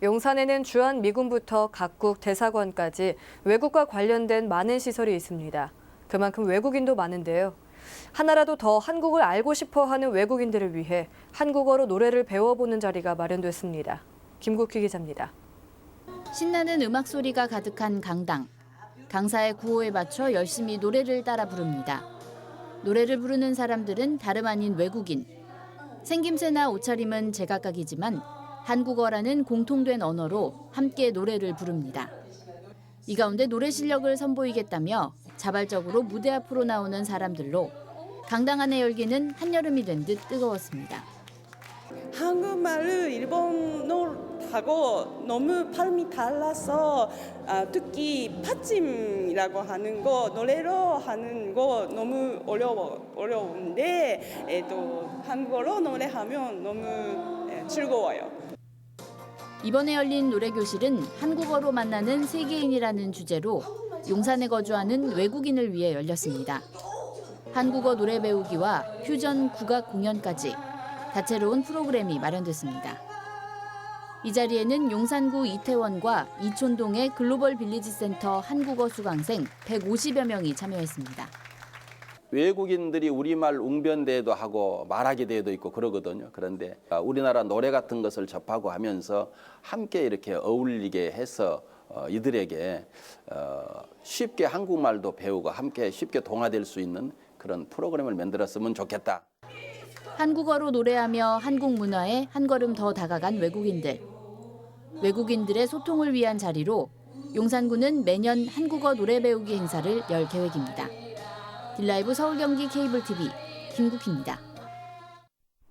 용산에는 주한 미군부터 각국 대사관까지 외국과 관련된 많은 시설이 있습니다. 그만큼 외국인도 많은데요. 하나라도 더 한국을 알고 싶어 하는 외국인들을 위해 한국어로 노래를 배워보는 자리가 마련됐습니다. 김국희 기자입니다. 신나는 음악 소리가 가득한 강당. 강사의 구호에 맞춰 열심히 노래를 따라 부릅니다. 노래를 부르는 사람들은 다름 아닌 외국인. 생김새나 옷차림은 제각각이지만 한국어라는 공통된 언어로 함께 노래를 부릅니다. 이 가운데 노래 실력을 선보이겠다며 자발적으로 무대 앞으로 나오는 사람들로 강당 안의 열기는 한여름이 된 듯 뜨거웠습니다. 한국말을 일본어하고 너무 발음이 달라서 아, 특히 받침이라고 하는 거 노래로 하는 거 너무 어려워 어려운데 에, 또 한국어로 노래하면 너무 에, 즐거워요. 이번에 열린 노래교실은 한국어로 만나는 세계인이라는 주제로 용산에 거주하는 외국인을 위해 열렸습니다. 한국어 노래 배우기와 퓨전 국악 공연까지 다채로운 프로그램이 마련됐습니다. 이 자리에는 용산구 이태원과 이촌동의 글로벌 빌리지 센터 한국어 수강생 150여 명이 참여했습니다. 외국인들이 우리말 웅변대회도 하고 말하기 대회도 있고 그러거든요. 그런데 아, 우리나라 노래 같은 것을 접하고 하면서 함께 이렇게 어울리게 해서 어, 이들에게 어, 쉽게 한국말도 배우고 함께 쉽게 동화될 수 있는 그런 프로그램을 만들었으면 좋겠다. 한국어로 노래하며 한국 문화에 한 걸음 더 다가간 외국인들. 외국인들의 소통을 위한 자리로 용산구는 매년 한국어 노래 배우기 행사를 열 계획입니다. 딜라이브 서울 경기 케이블 TV 김국희입니다.